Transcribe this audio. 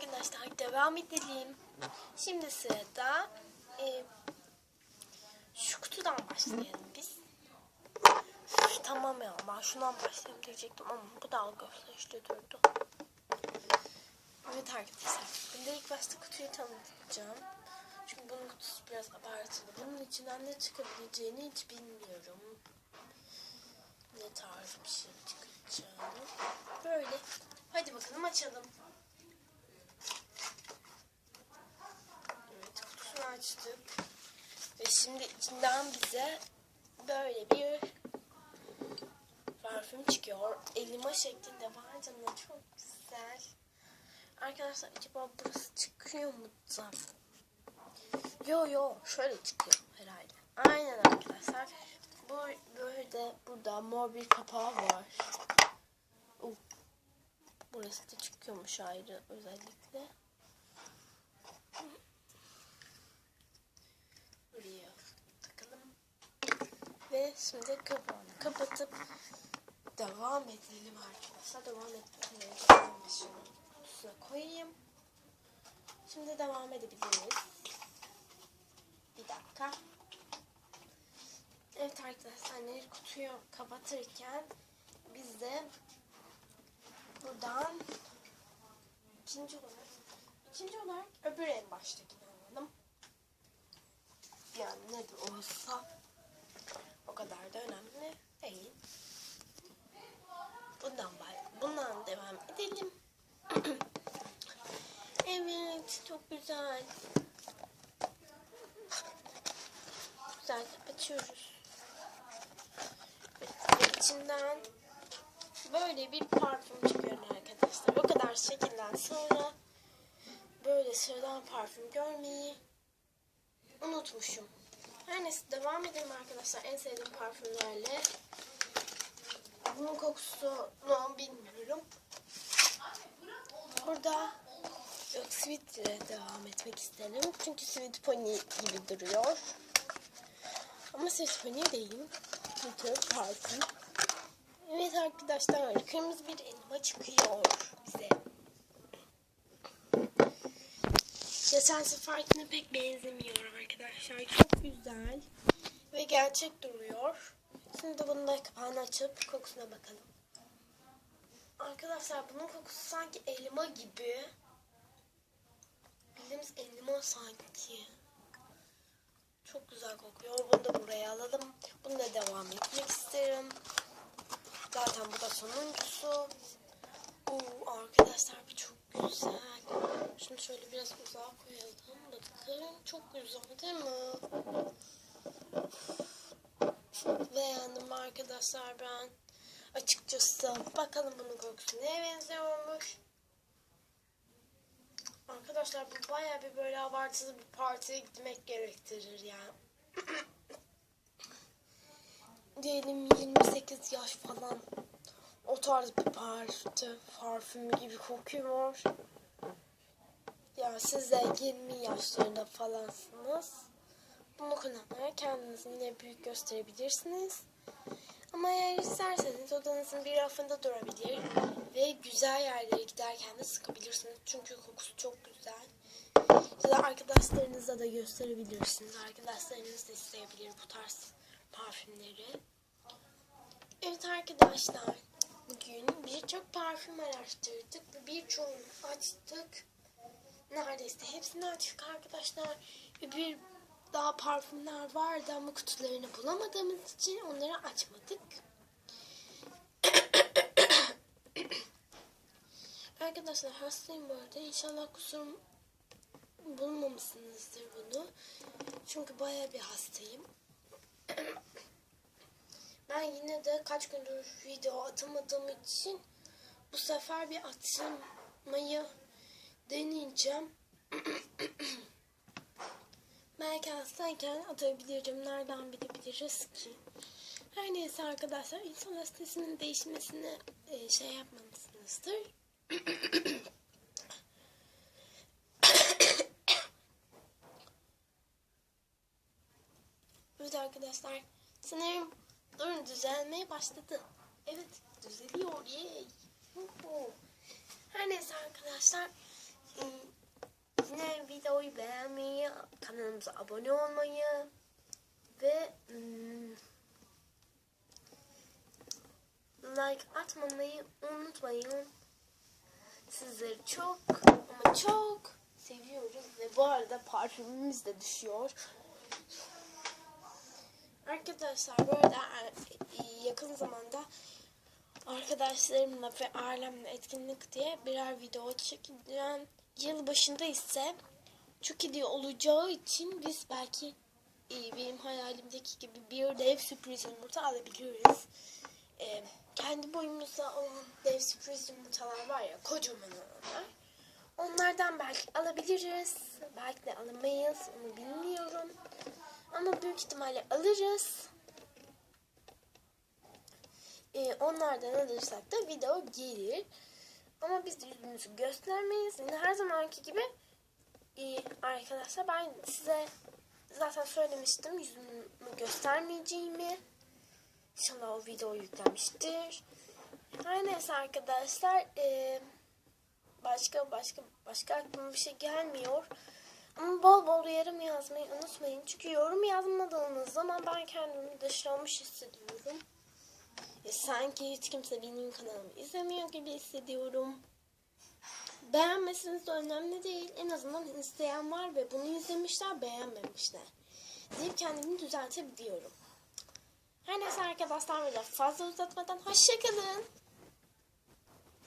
arkadaşlar devam edelim. Şimdi sırada e, şu kutudan başlayalım biz. Üf, tamam ya ben şundan başlayalım diyecektim ama bu daha gösterişli durdu. Evet arkadaşlar de ilk başta kutuyu tanıtacağım. Çünkü bunun kutusu biraz abartılı. Bunun içinden ne çıkabileceğini hiç bilmiyorum. Ne tarz bir şey çıkacağını. Böyle. Hadi bakalım açalım. Evet kutusunu açtık. Ve şimdi içinden bize böyle bir parfüm çıkıyor. Elma şeklinde var canına çok güzel. Arkadaşlar acaba burası çıkıyor mu da? Yo yo şöyle çıkıyor herhalde. Aynen arkadaşlar. Bu böyle burada mor bir kapağı var. Uh, burası da çıkıyormuş ayrı özellikle. Buraya takalım. Ve şimdi kapağını kapatıp devam edelim arkadaşlar. Devam edelim. Şunu kutusuna koyayım. Şimdi devam edebiliriz. Bir dakika. Evet arkadaşlar Nehir kutuyu kapatırken biz de buradan ikinci olarak ikinci olarak öbür en baştakini alalım. Yani ne de olsa o kadar da önemli değil. Bundan bundan devam edelim. evet çok güzel. Güzel açıyoruz. Ve içinden böyle bir parfüm çıkıyor arkadaşlar. O kadar şekilden sonra böyle sıradan parfüm görmeyi unutmuşum. Her neyse devam edelim arkadaşlar en sevdiğim parfümlerle. Bunun kokusunu bilmiyorum. Burada yok Sweet ile devam etmek isterim. Çünkü Sweet Pony gibi duruyor. Ama Sweet Pony değil. Bir tür parfüm. Evet arkadaşlar kırmızı bir elma çıkıyor bize. Geçen seferkine pek benzemiyor arkadaşlar. Çok güzel ve gerçek duruyor. Şimdi bunu da kapağını açıp kokusuna bakalım. Arkadaşlar bunun kokusu sanki elma gibi. Bildiğimiz elma sanki. Çok güzel kokuyor. Bunu da buraya alalım. Bunu da devam etmek isterim. Zaten bu da sonuncusu. Oo, arkadaşlar bu çok güzel. Şunu şöyle biraz uzağa koyalım. Bakın çok güzel değil mi? Beğendim arkadaşlar ben. Açıkçası bakalım bunun kokusu neye benziyormuş. Arkadaşlar bu baya bir böyle abartılı bir partiye gitmek gerektirir yani. Diyelim 28 yaş falan. O tarz bir parti, parfüm gibi kokuyor. Ya siz de 20 yaşlarında falansınız. Bunu kullanmaya kendinizi yine büyük gösterebilirsiniz. Ama eğer isterseniz odanızın bir rafında durabilir ve güzel yerlere giderken de sıkabilirsiniz. Çünkü kokusu çok güzel. Ya da arkadaşlarınıza da gösterebilirsiniz. Arkadaşlarınız da isteyebilir bu tarz parfümleri. Evet arkadaşlar, bugün birçok parfüm araştırdık ve birçoğunu açtık. Neredeyse hepsini açtık arkadaşlar. Bir daha parfümler vardı ama kutularını bulamadığımız için onları açmadık. arkadaşlar hastayım bu arada. İnşallah kusurum bulmamışsınızdır bunu. Çünkü baya bir hastayım. Yine de kaç gündür video atamadığım için bu sefer bir atmayı deneyeceğim. Belki hastayken atabilirim. Nereden bilebiliriz ki? Her neyse arkadaşlar insan sitesinin değişmesini e, şey yapmamışsınızdır. evet arkadaşlar sanırım Durun düzelmeye başladı. Evet düzeliyor. Yay. Her neyse arkadaşlar Yine videoyu beğenmeyi, kanalımıza abone olmayı ve hmm, like atmayı unutmayın. Sizleri çok ama çok seviyoruz ve bu arada parfümümüz de düşüyor. Arkadaşlar bu arada e, yakın zamanda arkadaşlarımla ve ailemle etkinlik diye birer video çekeceğim. Yıl başında ise çok hediye olacağı için biz belki e, benim hayalimdeki gibi bir dev sürpriz yumurta alabiliriz. E, kendi boyumuzda olan dev sürpriz yumurtalar var ya kocaman olanlar. Onlardan belki alabiliriz. Belki de alamayız. Onu bilmiyorum. Ama büyük ihtimalle alırız. Ee, onlardan alırsak da video gelir. Ama biz yüzümüzü göstermeyiz. Yine her zamanki gibi ee, arkadaşlar ben size zaten söylemiştim yüzümü göstermeyeceğimi. İnşallah o video yüklenmiştir. Her neyse arkadaşlar ee, başka başka başka aklıma bir şey gelmiyor. Bol bol yorum yazmayı unutmayın. Çünkü yorum yazmadığınız zaman ben kendimi dışlanmış hissediyorum. E, sanki hiç kimse benim kanalımı izlemiyor gibi hissediyorum. Beğenmesiniz de önemli değil. En azından isteyen var ve bunu izlemişler beğenmemişler. Deyip kendimi düzeltebiliyorum. Her neyse arkadaşlar böyle fazla uzatmadan hoşçakalın.